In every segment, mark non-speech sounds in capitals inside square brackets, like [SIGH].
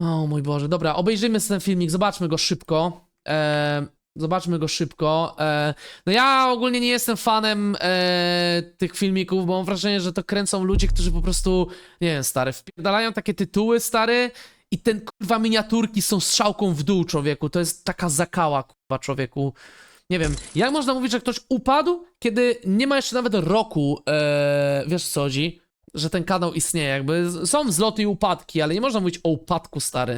O mój Boże, dobra, obejrzyjmy ten filmik, zobaczmy go szybko. E, zobaczmy go szybko. E, no ja ogólnie nie jestem fanem e, tych filmików, bo mam wrażenie, że to kręcą ludzie, którzy po prostu, nie wiem, stary, wpierdalają takie tytuły, stary, i ten kurwa miniaturki są strzałką w dół, człowieku. To jest taka zakała, kurwa, człowieku. Nie wiem, jak można mówić, że ktoś upadł, kiedy nie ma jeszcze nawet roku, e, wiesz co chodzi, że ten kanał istnieje, jakby są wzloty i upadki, ale nie można mówić o upadku, stary.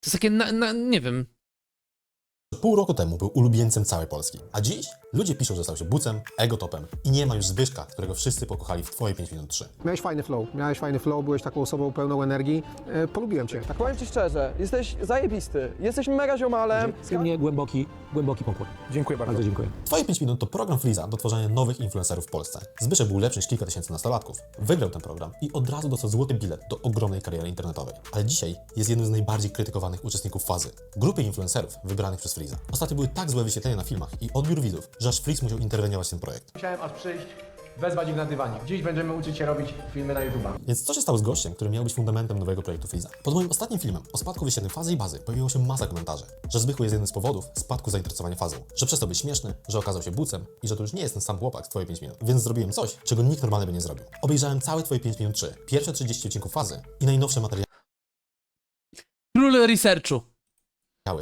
To jest takie, na, na, nie wiem, Pół roku temu był ulubieńcem całej Polski, a dziś ludzie piszą, że stał się bucem, egotopem i nie ma już Zbyszka, którego wszyscy pokochali w Twoje 5 minut 3. Miałeś fajny flow, miałeś fajny flow, byłeś taką osobą pełną energii. E, polubiłem cię. Tak Powiem ci szczerze, jesteś zajebisty. Jesteś mega ziomalem. Z mnie głęboki, głęboki pokłon. Dziękuję bardzo. Bardzo dziękuję. Twoje 5 minut to program Freeza do tworzenia nowych influencerów w Polsce. Zbyszek był lepszy niż kilka tysięcy nastolatków. Wygrał ten program i od razu dostał złoty bilet do ogromnej kariery internetowej. Ale dzisiaj jest jednym z najbardziej krytykowanych uczestników fazy. Grupy influencerów wybranych przez Freeza. Ostatnio były tak złe wyświetlenia na filmach i odbiór widzów, że aż Freeze musiał interweniować w ten projekt. Musiałem aż przyjść, wezwać ich na dywanik. Dziś będziemy uczyć się robić filmy na YouTube'a. Więc co się stało z gościem, który miał być fundamentem nowego projektu Freeza? Pod moim ostatnim filmem o spadku wyświetleń fazy i bazy pojawiło się masa komentarzy, że Zbychu jest jednym z powodów spadku zainteresowania fazą, że przestał być śmieszny, że okazał się bucem i że to już nie jest ten sam chłopak z twoje 5 minut. Więc zrobiłem coś, czego nikt normalny by nie zrobił. Obejrzałem całe twoje 5 minut 3, pierwsze 30 odcinków fazy i najnowsze materiały król researchu.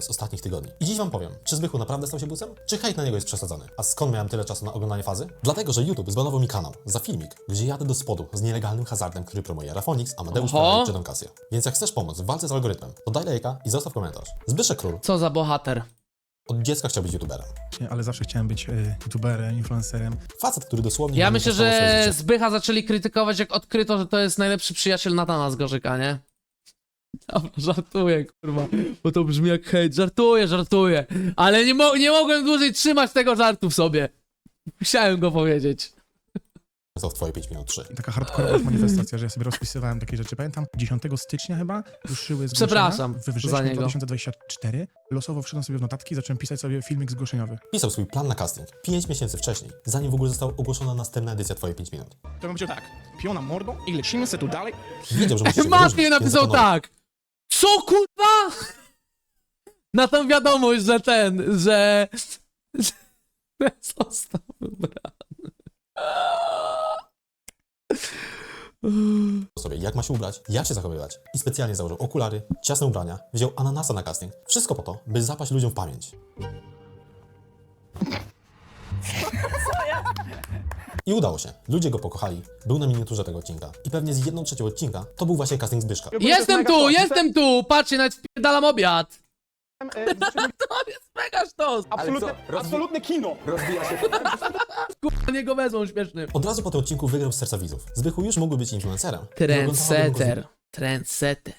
Z ostatnich tygodni. I dziś wam powiem, czy Zbychu naprawdę stał się bucem? Czy hejt na niego jest przesadzony? A skąd miałem tyle czasu na oglądanie fazy? Dlatego, że YouTube zbanował mi kanał za filmik, gdzie jadę do spodu z nielegalnym hazardem, który promuje Rafonix, Amadeusz. Prawie czy Don Casio. Więc jak chcesz pomóc w walce z algorytmem, to daj lajka i zostaw komentarz. Zbyszek Król Co za bohater. od dziecka chciał być youtuberem. ale zawsze chciałem być y, youtuberem, influencerem. Facet, który dosłownie... Ja myślę, swoje że życie. Zbycha zaczęli krytykować, jak odkryto, że to jest najlepszy przyjaciel Natana z Gorzyka, nie? Dobra, żartuję, kurwa, bo to brzmi jak hejt. Żartuję, żartuję, ale nie, mo nie mogłem dłużej trzymać tego żartu w sobie. Musiałem go powiedzieć. To w twoje 5 minut 3. Taka hardkorowa manifestacja, że ja sobie rozpisywałem takie rzeczy. Pamiętam, 10 stycznia chyba ruszyły zgłoszenia. Przepraszam We wrześniu za niego. 2024 losowo wszedłem sobie w notatki i zacząłem pisać sobie filmik zgłoszeniowy. Pisał swój plan na casting 5 miesięcy wcześniej, zanim w ogóle została ogłoszona następna edycja twoje 5 minut. To bym powiedział tak, piona mordą i lecimy se tu dalej. Wiedział, że musi [LAUGHS] się Matnie wyróżnić, napisał więc zaplanował. tak. Co kurwa? Na tą wiadomość, że ten, że... że został wybrany. sobie, jak ma się ubrać, jak się zachowywać. I specjalnie założył okulary, ciasne ubrania, wziął ananasa na casting. Wszystko po to, by zapaść ludziom w pamięć. I udało się. Ludzie go pokochali. Był na miniaturze tego odcinka. I pewnie z jedną trzecią odcinka to był właśnie casting Zbyszka. Jestem tu, jestem tu! Patrzcie, nawet wpierdalam obiad. E, [LAUGHS] To jest mega sztos! Absolutne, absolutne kino. [LAUGHS] Kurwa, niego wezmą śmieszny. Od razu po tym odcinku wygrał z serca widzów. Zbychu już mógł być influencerem. I go Trendsetter. Trendsetter.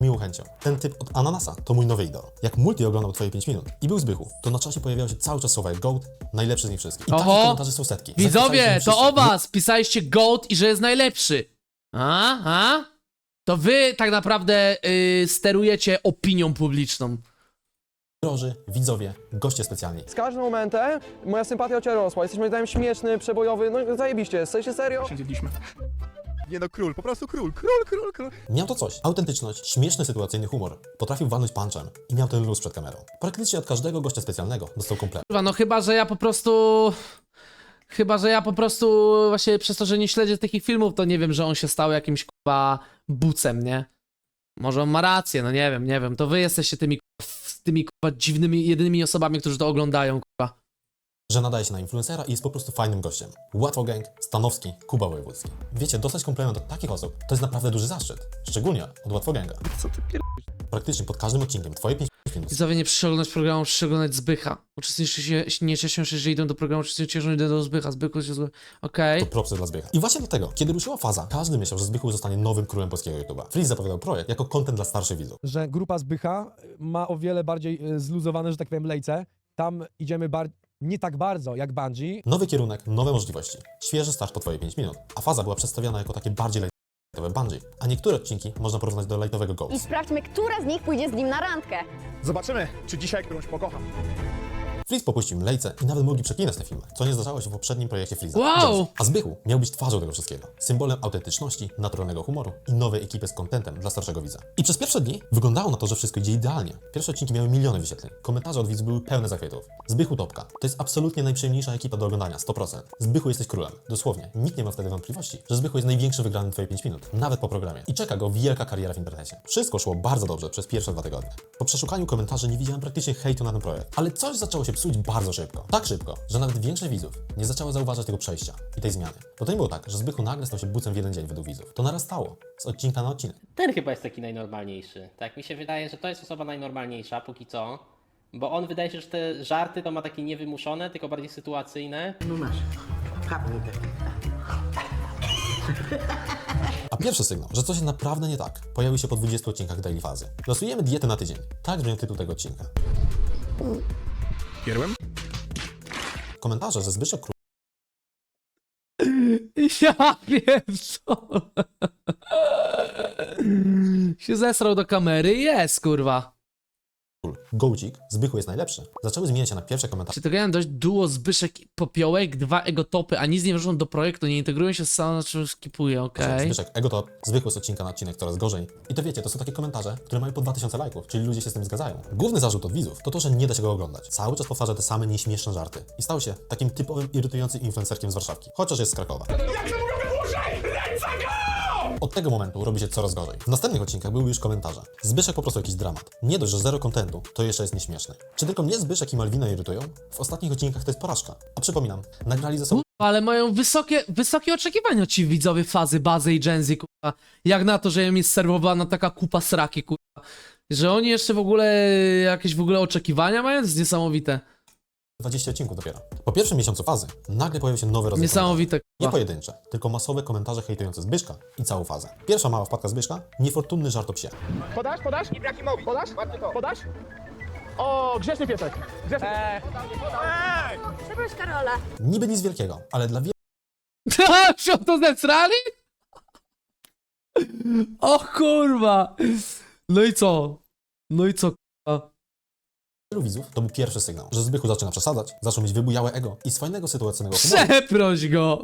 Miłą chęcią. Ten typ od Ananasa to mój nowy idol. Jak multi oglądał twoje 5 minut i był Zbychu, to na czasie pojawiały się cały czas słowa jak GOAT, najlepszy z nich wszystkich. I takich Oho! komentarzy są setki. Widzowie, to o wszyscy. was pisaliście GOAT i że jest najlepszy. A? A? To wy tak naprawdę yy, sterujecie opinią publiczną. Droży, widzowie, goście specjalni. Z każdym momentem moja sympatia o ciebie rosła. Jesteś moim zdaniem śmieszny, przebojowy. No zajebiście, jesteście serio? Się zjedliśmy. Nie no, król, po prostu król, król, król, król. Miał to coś. Autentyczność, śmieszny sytuacyjny humor. Potrafił walnąć punchem i miał ten luz przed kamerą. Praktycznie od każdego gościa specjalnego dostał komplet. Kurwa, no chyba, że ja po prostu... Chyba, że ja po prostu właśnie przez to, że nie śledzę tych ich filmów, to nie wiem, że on się stał jakimś kurwa bucem, nie? Może on ma rację, no nie wiem, nie wiem. To wy jesteście tymi kurwa, tymi kurwa dziwnymi, jedynymi osobami, którzy to oglądają, kurwa. Że nadaje się na influencera i jest po prostu fajnym gościem. Łatwo Gang, Stanowski, Kuba Wojewódzki. Wiecie, dostać komplement od takich osób to jest naprawdę duży zaszczyt. Szczególnie od Łatwo Ganga. Co ty pier... Praktycznie pod każdym odcinkiem twoje 5 minut Widzowie nie programu, przyszli oglądać Zbycha. Uczestnicy się, nie cieszą się, że idą do programu, uczestnicy cieszą, że idą do Zbycha. Zbychu się zły. Okej. to propsy dla Zbycha. I właśnie dlatego, kiedy ruszyła faza, każdy myślał, że Zbychu zostanie nowym królem polskiego YouTube'a. Freeze zapowiadał projekt jako content dla starszych widzów. że grupa Zbycha ma o wiele bardziej e, zluzowane, że tak powiem, lejce. Tam idziemy bar- nie tak bardzo jak Bungie, Nowy kierunek, nowe możliwości. Świeży start po twoje 5 minut. A faza była przedstawiana jako takie bardziej lightowe Bungie. A niektóre odcinki można porównać do lightowego Ghost. I sprawdźmy, która z nich pójdzie z nim na randkę. Zobaczymy, czy dzisiaj którąś pokocham. Freeze popuścił lejce i nawet mogli przeklinać te filmy, co nie zdarzało się w poprzednim projekcie Freeza. Wow! A Zbychu miał być twarzą tego wszystkiego, symbolem autentyczności, naturalnego humoru i nowej ekipy z contentem dla starszego widza. I przez pierwsze dni wyglądało na to, że wszystko idzie idealnie. Pierwsze odcinki miały miliony wyświetleń, komentarze od widzów były pełne zachwytów. Zbychu topka. To jest absolutnie najprzyjemniejsza ekipa do oglądania, 100%. Zbychu jesteś królem. Dosłownie. Nikt nie ma wtedy wątpliwości, że Zbychu jest największym wygranym twoje 5 minut, nawet po programie. I czeka go wielka kariera w internecie. Wszystko szło bardzo dobrze przez pierwsze dwa tygodnie. Po przeszukaniu komentarzy nie widziałem praktycznie hejtu na ten projekt, ale coś zaczęło się psuć bardzo szybko. Tak szybko, że nawet większość widzów nie zaczęła zauważać tego przejścia i tej zmiany. Bo to nie było tak, że Zbychu nagle stał się bucem w jeden dzień według widzów. To narastało z odcinka na odcinek. Ten chyba jest taki najnormalniejszy. Tak mi się wydaje, że to jest osoba najnormalniejsza póki co. Bo on wydaje się, że te żarty to ma takie niewymuszone, tylko bardziej sytuacyjne. A pierwszy sygnał, że coś jest naprawdę nie tak, pojawił się po 20 odcinkach Daily Fazy. Losujemy dietę na tydzień. Tak brzmiał tytuł tego odcinka. Pierłem? Komentarze, że Zbyszek Król [LAUGHS] Ja wiem co. [LAUGHS] się zesrał do kamery i jest, kurwa. Gołcik, Zbychu jest najlepszy, zaczęły zmieniać się na pierwsze komentarze Czy to grałem dość duo Zbyszek i Popiołek, dwa egotopy, a nic nie wrzucą do projektu, nie integrują się z samą, na czym skipuję, okej. Zbyszek, ego to zwykły z odcinka na odcinek coraz gorzej. I to wiecie, to są takie komentarze, które mają po 2000 lajków, czyli ludzie się z tym zgadzają. Główny zarzut od widzów to to, że nie da się go oglądać. Cały czas powtarza te same nieśmieszne żarty. I stał się takim typowym irytującym influencerkiem z Warszawki, chociaż jest z Krakowa. Od tego momentu robi się coraz gorzej. W następnych odcinkach były już komentarze. Zbyszek po prostu jakiś dramat. Nie dość, że zero kontentu, to jeszcze jest nieśmieszny. Czy tylko mnie Zbyszek i Malwina irytują? W ostatnich odcinkach to jest porażka. A przypominam, nagrali ze sobą Ale mają wysokie, wysokie oczekiwania ci widzowie fazy, bazy i Gen Z, kurwa. Jak na to, że im jest serwowana taka kupa sraki, kurwa. Że oni jeszcze w ogóle jakieś w ogóle oczekiwania mają? To jest niesamowite. 20 odcinków dopiero. Po pierwszym miesiącu fazy nagle pojawił się nowy rodzaj Niesamowite, komentarzy. Nie pojedyncze, tylko masowe komentarze hejtujące Zbyszka i całą fazę. Pierwsza mała wpadka Zbyszka, niefortunny żart o psie. Podasz, podasz? Ibrahimowi. Podasz? Podasz? O, grzeczny piesek. Grzeczny Przeproś Karola. Niby nic wielkiego, ale dla Się [LAUGHS] to zesrali? O kurwa. No i co? No i co, kurwa? Wielu widzów to był pierwszy sygnał, że Zbychu zaczyna przesadzać, zaczął mieć wybujałe ego i swojego sytuacyjnego humoru Przeproś go.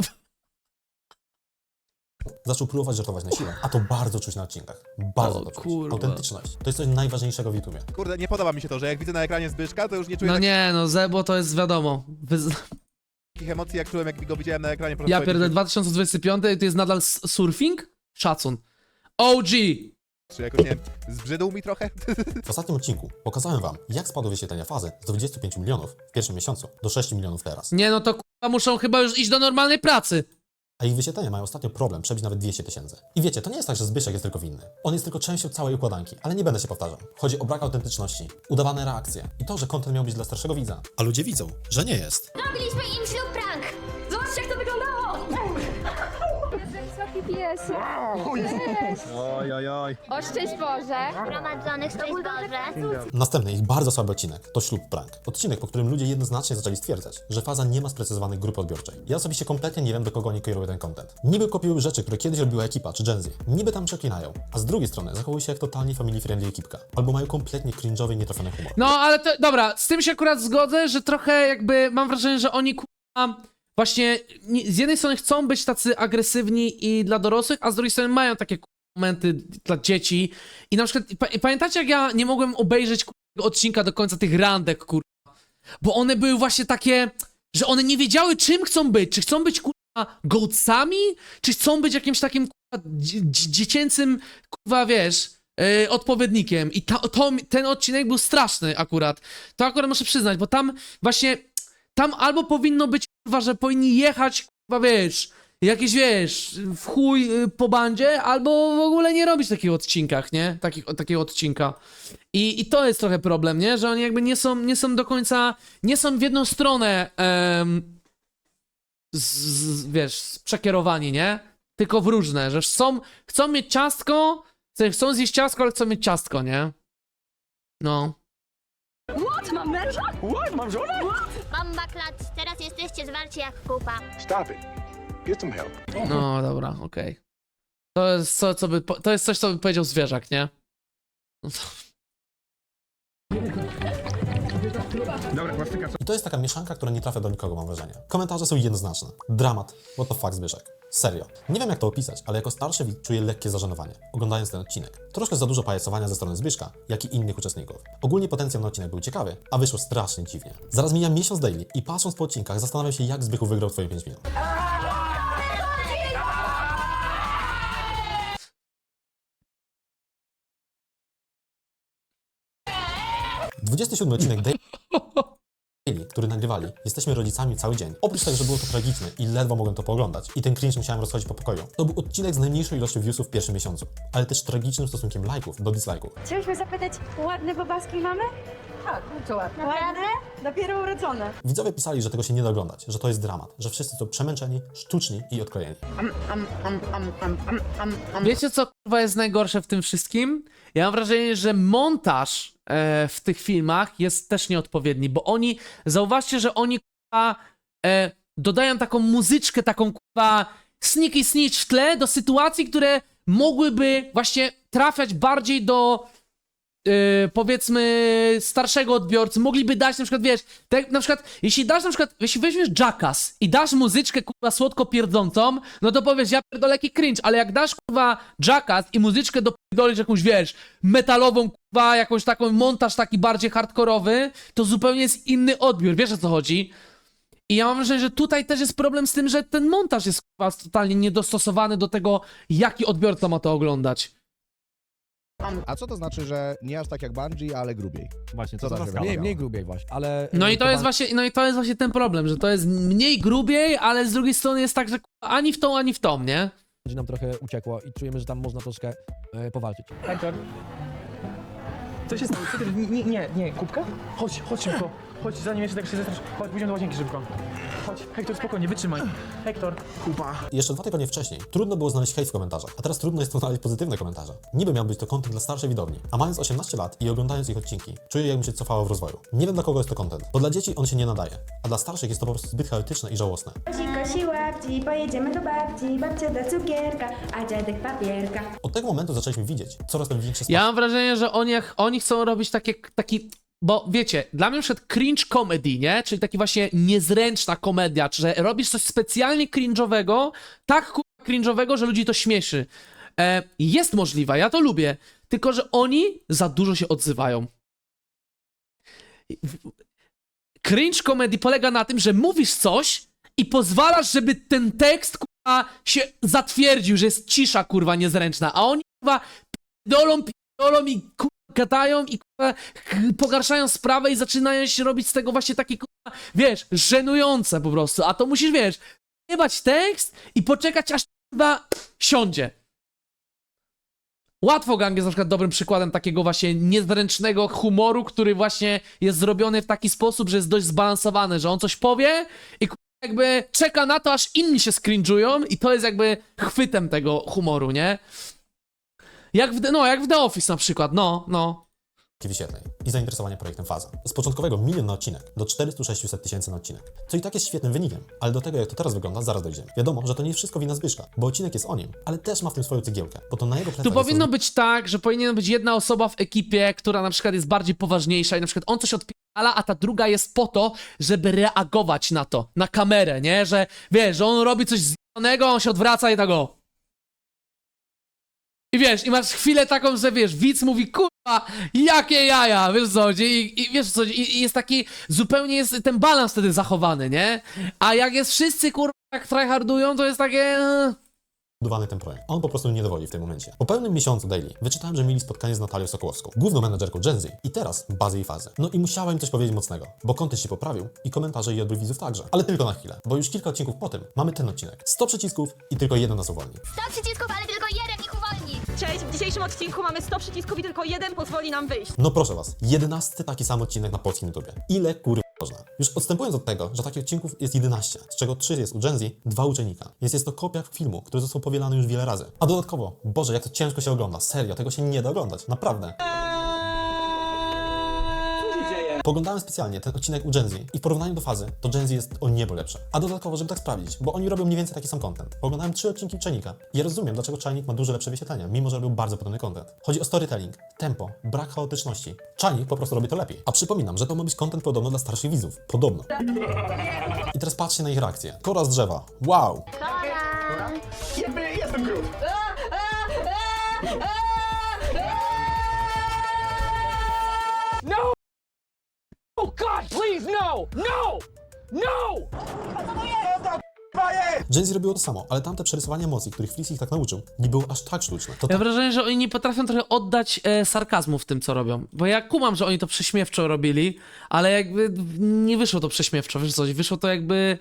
zaczął próbować żartować na siłę, a to bardzo czuć na odcinkach. Bardzo O to czuć. kurwa. Autentyczność. To jest coś najważniejszego w YouTubie. Kurde, nie podoba mi się to, że jak widzę na ekranie Zbyszka, to już nie czuję No nie, no Zebo to jest wiadomo. Wy- takich emocji, jak czułem, jak go widziałem na ekranie. Ja kolejny. pierdolę 2025 to jest nadal s- surfing? Szacun. OG! Czy jakoś, nie wiem, zbrzydł mi trochę? W ostatnim odcinku pokazałem wam, jak spadły wyświetlenia fazy z 25 milionów w pierwszym miesiącu do 6 milionów teraz. Nie no to kurwa muszą chyba już iść do normalnej pracy. A ich wyświetlenia mają ostatnio problem przebić nawet 200 tysięcy. I wiecie, to nie jest tak, że Zbyszek jest tylko winny. On jest tylko częścią całej układanki, ale nie będę się powtarzał. Chodzi o brak autentyczności, udawane reakcje i to, że content miał być dla starszego widza. A ludzie widzą, że nie jest. Robiliśmy im ślub prank. Cześć. Oj, oj, oj. Oszczęść Boże. Prowadzonych, szczęść Boże. Następny ich bardzo słaby odcinek to ślub prank. Odcinek, po którym ludzie jednoznacznie zaczęli stwierdzać, że faza nie ma sprecyzowanej grupy odbiorczej. Ja osobiście kompletnie nie wiem, do kogo oni kierują ten content. Niby kopiują rzeczy, które kiedyś robiła ekipa czy Gen Z. Niby tam przeklinają, a z drugiej strony zachowują się jak totalnie family friendly ekipka. Albo mają kompletnie cringe'owy, nietrafiony humor. No ale to, dobra, z tym się akurat zgodzę, że trochę jakby mam wrażenie, że oni kurwa właśnie nie- z jednej strony chcą być tacy agresywni i dla dorosłych, a z drugiej strony mają takie momenty dla dzieci. I na przykład pa, pamiętacie jak ja nie mogłem obejrzeć odcinka do końca tych randek, kurwa. Bo one były właśnie takie, że one nie wiedziały czym chcą być. Czy chcą być kurwa gołcami, czy chcą być jakimś takim kurwa dzie- dzie- dziecięcym kurwa wiesz, yy, odpowiednikiem. I ta, to, ten odcinek był straszny akurat. To akurat muszę przyznać, bo tam właśnie, tam albo powinno być kurwa, że powinni jechać kurwa wiesz, jakieś wiesz, w chuj y, po bandzie, albo w ogóle nie robić takich odcinkach, nie? Takich, takiego odcinka. I, I to jest trochę problem, nie? Że oni jakby nie są, nie są do końca, nie są w jedną stronę, em, z, z, wiesz, przekierowani, nie? Tylko w różne, że chcą, chcą mieć ciastko, chcą zjeść ciastko, ale chcą mieć ciastko, nie? No. What? Mam męża? What? Mam żonę? Mamba klat. Teraz jesteście zwarci jak kupa. Stop it. Get some help. No, dobra, okej. To jest co, co by, po- to jest coś, co by powiedział zwierzak, nie? No to... Dobra. I to jest taka mieszanka, która nie trafia do nikogo, mam wrażenie. Komentarze są jednoznaczne. Dramat. What the fuck, Zbyszek. Serio. Nie wiem jak to opisać, ale jako starszy widz czuję lekkie zażenowanie, oglądając ten odcinek. Troszkę za dużo pajacowania ze strony Zbyszka, jak i innych uczestników. Ogólnie potencjał na odcinek był ciekawy, a wyszło strasznie dziwnie. Zaraz mija miesiąc daily i patrząc po odcinkach zastanawiam się jak Zbychu wygrał twoje 5 minut. 27 odcinek [LAUGHS] Daily, który nagrywali. Jesteśmy rodzicami cały dzień. Oprócz tego, że było to tragiczne i ledwo mogłem to pooglądać i ten cringe musiałem rozchodzić po pokoju. To był odcinek z najmniejszą ilością viewsów w pierwszym miesiącu, ale też tragicznym stosunkiem lajków do dislike'ów. Chcieliśmy zapytać, ładne bobaski mamy? Tak, to ładne. Ładne? Dopiero urodzone. Widzowie pisali, że tego się nie da oglądać, że to jest dramat, że wszyscy są przemęczeni, sztuczni i odklejeni. Wiecie co kurwa jest najgorsze w tym wszystkim? Ja mam wrażenie, że montaż e, w tych filmach jest też nieodpowiedni, bo oni, zauważcie, że oni kurwa e, dodają taką muzyczkę, taką kurwa sneaky snitch w tle do sytuacji, które mogłyby właśnie trafiać bardziej do e, powiedzmy starszego odbiorcy, mogliby dać na przykład, wiesz, tak na przykład, jeśli dasz na przykład, jeśli weźmiesz Jackass i dasz muzyczkę kurwa słodko pierdzącą, no to powiesz, ja pierdolę jaki cringe, ale jak dasz kurwa Jackass i muzyczkę dopierdolisz jakąś, wiesz, metalową kurwa, jakąś taką montaż taki bardziej hardkorowy, to zupełnie jest inny odbiór, wiesz o co chodzi? I ja mam wrażenie, że tutaj też jest problem z tym, że ten montaż jest kurwa totalnie niedostosowany do tego, jaki odbiorca ma to oglądać. A co to znaczy, że nie aż tak jak Bungie, ale grubiej? Właśnie, Co to za za Mniej, mniej grubiej właśnie, ale... No i to jest właśnie, no i to jest właśnie ten problem, że to jest mniej grubiej, ale z drugiej strony jest tak, że kurwa, ani w tą, ani w tą, nie? Będzie nam trochę uciekło i czujemy, że tam można troszkę e, powalczyć. Co się stało? Nie, nie, nie, kubka? Chodź, chodź szybko. Chodź, zanim jeszcze tak się zestrasz. Chodź, pójdziemy do łazienki szybko. Chodź, Hektor, spokojnie, wytrzymaj. Hektor. Kupa. Jeszcze dwa tygodnie wcześniej trudno było znaleźć hejt w komentarzach, a teraz trudno jest to znaleźć pozytywne komentarze. Niby miał być to content dla starszej widowni, a mając 18 lat i oglądając ich odcinki, czuję jakbym się cofało w rozwoju. Nie wiem dla kogo jest to content, bo dla dzieci on się nie nadaje, a dla starszych jest to po prostu zbyt chaotyczne i żałosne. Łapci, pojedziemy do babci, babcia da cukierka, a dziadek papierka. Od tego momentu zaczęliśmy widzieć coraz to większe Ja mam wrażenie, że oni, oni chcą robić takie, taki, bo wiecie, dla mnie przykład cringe comedy, nie? Czyli taki właśnie niezręczna komedia, że robisz coś specjalnie cringe'owego, tak kurwa cringe'owego, że ludzi to śmieszy. E, jest możliwe, ja to lubię, tylko że oni za dużo się odzywają. Cringe comedy polega na tym, że mówisz coś i pozwalasz, żeby ten tekst kurwa się zatwierdził, że jest cisza kurwa niezręczna, a oni kurwa dolą, dolą i kurwa gadają i pogarszają sprawę i zaczynają się robić z tego właśnie takie wiesz, żenujące po prostu, a to musisz, wiesz, jebać tekst i poczekać aż kurwa siądzie. Łatwo Gang jest na przykład dobrym przykładem takiego właśnie niezręcznego humoru, który właśnie jest zrobiony w taki sposób, że jest dość zbalansowany, że on coś powie i jakby czeka na to, aż inni się skrinżują i to jest jakby chwytem tego humoru, nie? Jak w, The- no, jak w The Office na przykład, no, no. wyświetleń i zainteresowania projektem Faza. Z początkowego milion na odcinek do 400-600 tysięcy na odcinek. Co i tak jest świetnym wynikiem, ale do tego jak to teraz wygląda zaraz dojdziemy. Wiadomo, że to nie jest wszystko wina Zbyszka, bo odcinek jest o nim, ale też ma w tym swoją cegiełkę, bo to na jego plecach Tu jest powinno być tak, że powinna być jedna osoba w ekipie, która na przykład jest bardziej poważniejsza i na przykład on coś odpierdala, a ta druga jest po to, żeby reagować na to, na kamerę, nie? Że wiesz, że on robi coś zjedzonego, on się odwraca i tak o. I wiesz, i masz chwilę taką, że wiesz, widz mówi, kurwa, jakie jaja, wiesz co i, i wiesz co i, i jest taki, zupełnie jest ten balans wtedy zachowany, nie? A jak jest wszyscy, kurwa, jak tryhardują, to jest takie... e, budowany ten projekt. On po prostu nie dowodzi w tym momencie. Po pełnym miesiącu daily wyczytałem, że mieli spotkanie z Natalią Sokołowską, główną menedżerką Gen Z i teraz bazy i fazy. No i musiałem im coś powiedzieć mocnego, bo kontent się poprawił i komentarze i odbiór widzów także. Ale tylko na chwilę, bo już kilka odcinków po tym mamy ten odcinek. 100 przycisków i tylko jeden nas uwolni. 100 przycisków, ale tylko. Cześć, w dzisiejszym odcinku mamy 100 przycisków i tylko jeden pozwoli nam wyjść. No proszę was, jedenasty taki sam odcinek na polskim YouTubie. Ile kurwa można? Już odstępując od tego, że takich odcinków jest 11, z czego 3 jest u Gen Z, 2 u. Więc jest to kopia filmu, który został powielany już wiele razy. A dodatkowo, Boże, jak to ciężko się ogląda. Serio, tego się nie da oglądać. Naprawdę. Poglądałem specjalnie ten odcinek u Gen Z i w porównaniu do fazy, to Gen Z jest o niebo lepsze. A dodatkowo, żeby tak sprawdzić, bo oni robią mniej więcej taki sam content. Poglądałem trzy odcinki Czajnika. Ja rozumiem, dlaczego Czajnik ma dużo lepsze wyświetlenia, mimo że robił bardzo podobny content. Chodzi o storytelling, tempo, brak chaotyczności. Czajnik po prostu robi to lepiej. A przypominam, że to ma być content podobno dla starszych widzów. Podobno. I teraz patrzcie na ich reakcję. Kora z drzewa. Wow! Gen Z robiło to samo, ale tamte przerysowanie emocji, których Freeze ich tak nauczył, nie było aż tak sztuczne. To Ja mam wrażenie, że oni nie potrafią trochę oddać e, sarkazmu w tym, co robią. Bo ja kumam, że oni to prześmiewczo robili, ale jakby nie wyszło to prześmiewczo, wiesz coś, wyszło to jakby...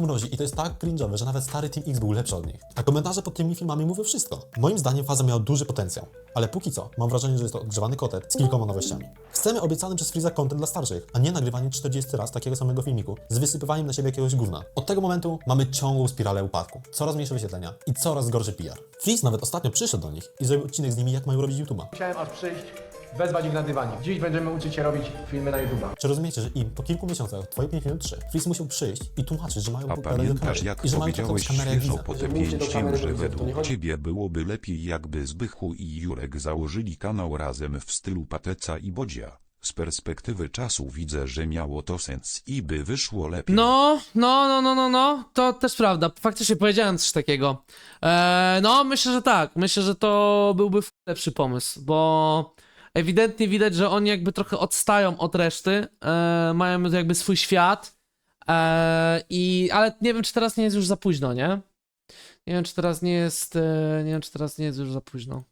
mrozi i to jest tak cringe'owe, że nawet stary Team X był lepszy od nich. A komentarze pod tymi filmami mówią wszystko. Moim zdaniem faza miała duży potencjał, ale póki co mam wrażenie, że jest to odgrzewany kotet z kilkoma nowościami. Chcemy obiecany przez Freeza content dla starszych, a nie nagrywanie 40 raz takiego samego filmiku z wysypywaniem na siebie jakiegoś gówna. Od tego momentu mamy ciągłą spiralę upadku, coraz mniejsze wyświetlenia i coraz gorszy PR. Freeze nawet ostatnio przyszedł do nich i zrobił odcinek z nimi, jak mają robić YouTube'a. Musiałem aż przyjść, wezwać ich na dywanik. Dziś będziemy uczyć się robić filmy na YouTube'a. Czy rozumiecie, że im po kilku miesiącach, twoje 5 minut 3, Freeze musiał przyjść i tłumaczyć, że mają A do pamiętasz jak i że mają powiedziałeś kamerę jak świeżo widza. po Że mówicie do T5, kamery, że według ciebie byłoby lepiej jakby Zbychu i Jurek założyli kanał razem w stylu Pateca i Bodzia. Z perspektywy czasu widzę, że miało to sens i by wyszło lepiej. No, no, no, no, no, no, to też prawda. Faktycznie powiedziałem coś takiego. E, no, myślę, że tak. Myślę, że to byłby f- lepszy pomysł, bo ewidentnie widać, że oni jakby trochę odstają od reszty, e, mają jakby swój świat, e, i, ale nie wiem, czy teraz nie jest już za późno, nie? Nie wiem, czy teraz nie jest, e, nie wiem, czy teraz nie jest już za późno.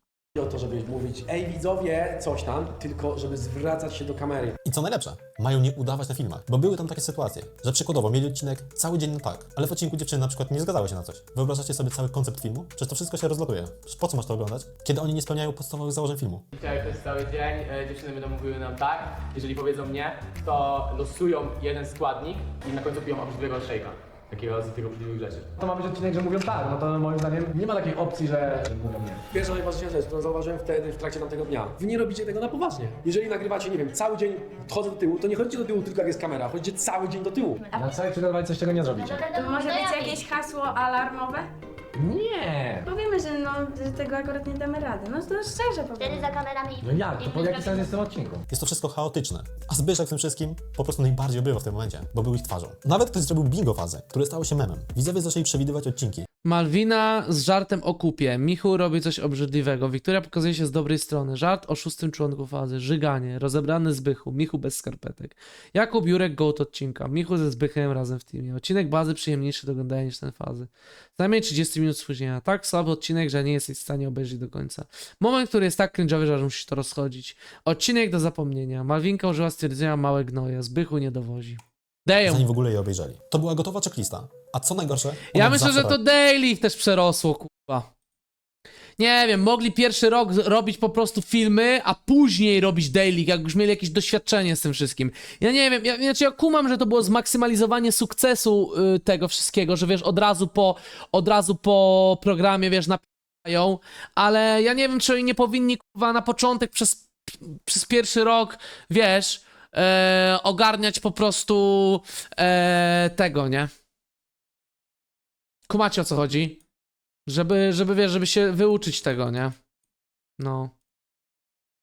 O to, żeby mówić, ej widzowie, coś tam, tylko żeby zwracać się do kamery. I co najlepsze, mają nie udawać na filmach, bo były tam takie sytuacje, że przykładowo mieli odcinek cały dzień na tak, ale w odcinku dziewczyny na przykład nie zgadzały się na coś. Wyobrażacie sobie cały koncept filmu? Przecież to wszystko się rozlatuje. Przecież Po co masz to oglądać? Kiedy oni nie spełniają podstawowych założeń filmu. Dzisiaj przez cały dzień e, dziewczyny będą mówiły nam tak, jeżeli powiedzą nie, to losują jeden składnik i na końcu piją obrzydliwego szejka. Takiego z tych obrzydliwych rzeczy. To ma być odcinek, że mówią tak, no to moim zdaniem nie ma takiej opcji, że, że mówią nie. Pierwsza najważniejsza rzecz, którą zauważyłem wtedy w trakcie tamtego dnia. Wy nie robicie tego na poważnie. Jeżeli nagrywacie, nie wiem, cały dzień chodzę do tyłu, to nie chodźcie do tyłu tylko jak jest kamera, chodźcie cały dzień do tyłu. Na całej przygotowaniu coś czego nie zrobicie. To może być jakieś hasło alarmowe? Nie! Powiemy, że no, że tego akurat nie damy rady. No to szczerze Wtedy powiem. za kamerami... No jak? To po jaki sens jest w tym odcinku? Jest to wszystko chaotyczne. A Zbyszek w tym wszystkim po prostu najbardziej obrywa w tym momencie, bo był ich twarzą. Nawet ktoś zrobił bingo fazy, które stało się memem. Widzowie zaczęli przewidywać odcinki. Malwina z żartem o kupie. Michu robi coś obrzydliwego. Wiktoria pokazuje się z dobrej strony. Żart o szóstym członku fazy. Żyganie. Rozebrany Zbychu. Michu bez skarpetek. Jakub Jurek gołt odcinka. Michu ze Zbychem razem w teamie. Odcinek bazy przyjemniejszy do oglądania niż ten fazy. Najmniej 30 minut spóźnienia. Tak słaby odcinek, że nie jesteś w stanie obejrzeć do końca. Moment, który jest tak cringe'owy, że musisz to rozchodzić. Odcinek do zapomnienia. Malwinka użyła stwierdzenia małe gnoje. Zbychu nie dowozi. Damn. zanim w ogóle je obejrzeli. To była gotowa checklista. A co najgorsze? Ja myślę, że to daily ich też przerosło, kurwa. Nie wiem, mogli pierwszy rok robić po prostu filmy, a później robić daily, jak już mieli jakieś doświadczenie z tym wszystkim. Ja nie wiem, ja, znaczy ja kumam, że to było zmaksymalizowanie sukcesu y, tego wszystkiego, że wiesz, od razu po, od razu po programie, wiesz, napisają, ale ja nie wiem, czy oni nie powinni, kurwa, na początek przez, przez pierwszy rok, wiesz, e, ogarniać po prostu e, tego, nie? Kumacie o co chodzi? Żeby, żeby wiesz, żeby się wyuczyć tego, nie? No.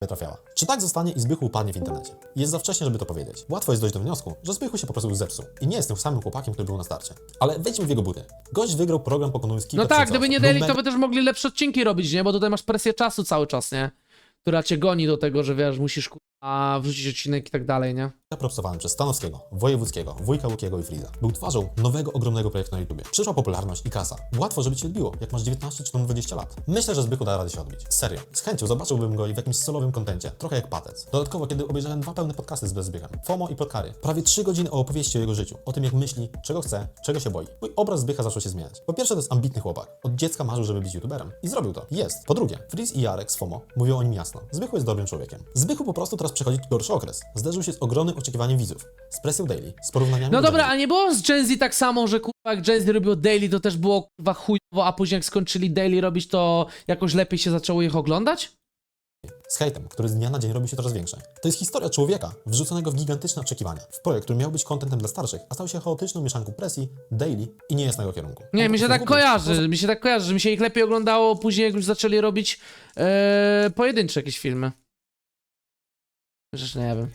trafiała. Czy tak zostanie i Zbychu upadnie w internecie? Jest za wcześnie, żeby to powiedzieć. Łatwo jest dojść do wniosku, że Zbychu się po prostu zepsuł i nie jest tym samym chłopakiem, który był na starcie. Ale wejdźmy w jego buty. Gość wygrał program pokonując kilka No tak, gdyby nie Był to by też mogli lepsze odcinki robić, nie? Bo tutaj masz presję czasu cały czas, nie? Która cię goni do tego, że wiesz, musisz kurwa, wrzucić odcinek i tak dalej, nie? Propsowany przez Stanowskiego, Wojewódzkiego, Wujka Łukiego i Friza. Był twarzą nowego, ogromnego projektu na YouTubie. Przyszła popularność i kasa. Łatwo, żeby cię odbiło, jak masz 19 czy tam 20 lat. Myślę, że Zbychu da radę się odbić. Serio. Z chęcią zobaczyłbym go i w jakimś solowym kontencie, trochę jak patec. Dodatkowo, kiedy obejrzałem dwa pełne podcasty z Zbychem, FOMO i Podkary, prawie 3 godziny o opowieści o jego życiu, o tym jak myśli, czego chce, czego się boi. Mój obraz Zbycha zaczął się zmieniać. Po pierwsze, to jest ambitny chłopak. Od dziecka marzył, żeby być YouTuberem. I zrobił to. Jest. Po drugie, Friz i Jarek z FOMO mówią o nim jasno. Zbychu jest dobrym człowiekiem. Zbychu po prostu teraz przechodzi gorszy okres. Zderzył się z ogromnym oczekiwaniem widzów. Z presją daily, z porównaniami No do dobra, Gen Z. a nie było z Gen Z tak samo, że kurwa jak Gen Z robiło daily, to też było kurwa chujowo, a później jak skończyli daily robić, to jakoś lepiej się zaczęło ich oglądać? Z hejtem, który z dnia na dzień robi się coraz większy. To jest historia człowieka wrzuconego w gigantyczne oczekiwania. W projekt, który miał być kontentem dla starszych, a stał się chaotyczną mieszanką presji, daily i nie jest na jego kierunku. Nie, On mi się tak kojarzy, mi się tak kojarzy, że mi się ich lepiej oglądało później, jak już zaczęli robić e, pojedyncze jakieś filmy. Rzecz nie wiem.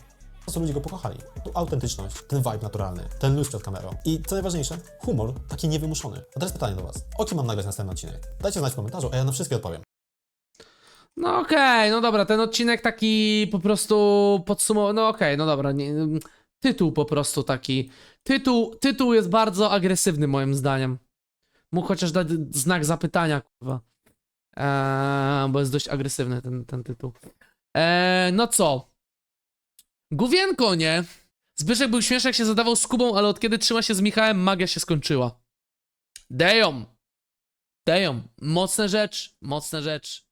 Prostu ludzie go pokochali. Tu autentyczność, ten vibe naturalny, ten luz przed kamerą i co najważniejsze, humor taki niewymuszony. A teraz pytanie do Was. O kim mam nagrać następny odcinek? Dajcie znać w komentarzu, a ja na wszystkie odpowiem. No okej, no dobra, ten odcinek taki po prostu podsumował, no okej, no dobra, nie, tytuł po prostu taki, tytuł, tytuł jest bardzo agresywny moim zdaniem. Mógł chociaż dać znak zapytania, kurwa, eee, bo jest dość agresywny ten, ten tytuł. Eee, no co? Gówienko, nie? Zbyszek był śmieszny, jak się zadawał z Kubą, ale od kiedy trzyma się z Michałem, magia się skończyła. Deją. Deją. Mocna rzecz, mocna rzecz.